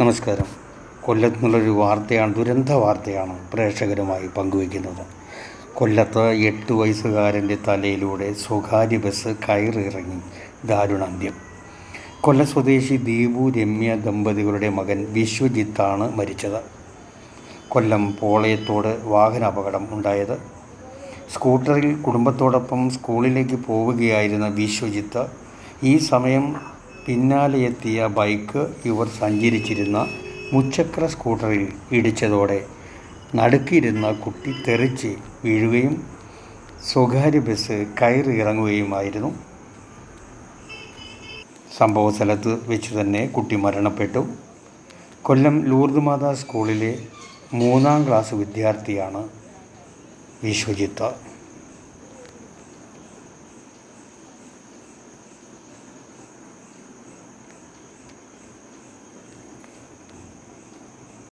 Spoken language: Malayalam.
നമസ്കാരം. കൊല്ലത്ത് നിന്നുള്ളൊരു വാർത്തയാണ് ദുരന്ത വാർത്തയാണ് പ്രേക്ഷകരുമായി പങ്കുവയ്ക്കുന്നത്. കൊല്ലത്ത് എട്ട് വയസ്സുകാരന്റെ തലയിലൂടെ സ്വകാര്യ ബസ് കയറിറങ്ങി ദാരുണാന്ത്യം കൊല്ല സ്വദേശി ദീപു രമ്യ ദമ്പതികളുടെ മകൻ വിശ്വജിത്താണ് മരിച്ചത്. കൊല്ലം പോളയത്തോട് വാഹനാപകടം ഉണ്ടായത്. സ്കൂട്ടറിൽ കുടുംബത്തോടൊപ്പം സ്കൂളിലേക്ക് പോവുകയായിരുന്ന വിശ്വജിത്ത് ഈ സമയം പിന്നാലെ എത്തിയ ബൈക്ക് ഇവർ സഞ്ചരിച്ചിരുന്ന മുച്ചക്ര സ്കൂട്ടറിൽ ഇടിച്ചതോടെ നടുക്കിരുന്ന കുട്ടി തെറിച്ച് വീഴുകയും സ്വകാര്യ ബസ് കയറി ഇറങ്ങുകയുമായിരുന്നു. സംഭവ സ്ഥലത്ത് വെച്ച് തന്നെ കുട്ടി മരണപ്പെട്ടു. കൊല്ലം ലൂർദ് മാതാ സ്കൂളിലെ മൂന്നാം ക്ലാസ് വിദ്യാർത്ഥിയാണ് വിശ്വജിത്ത്.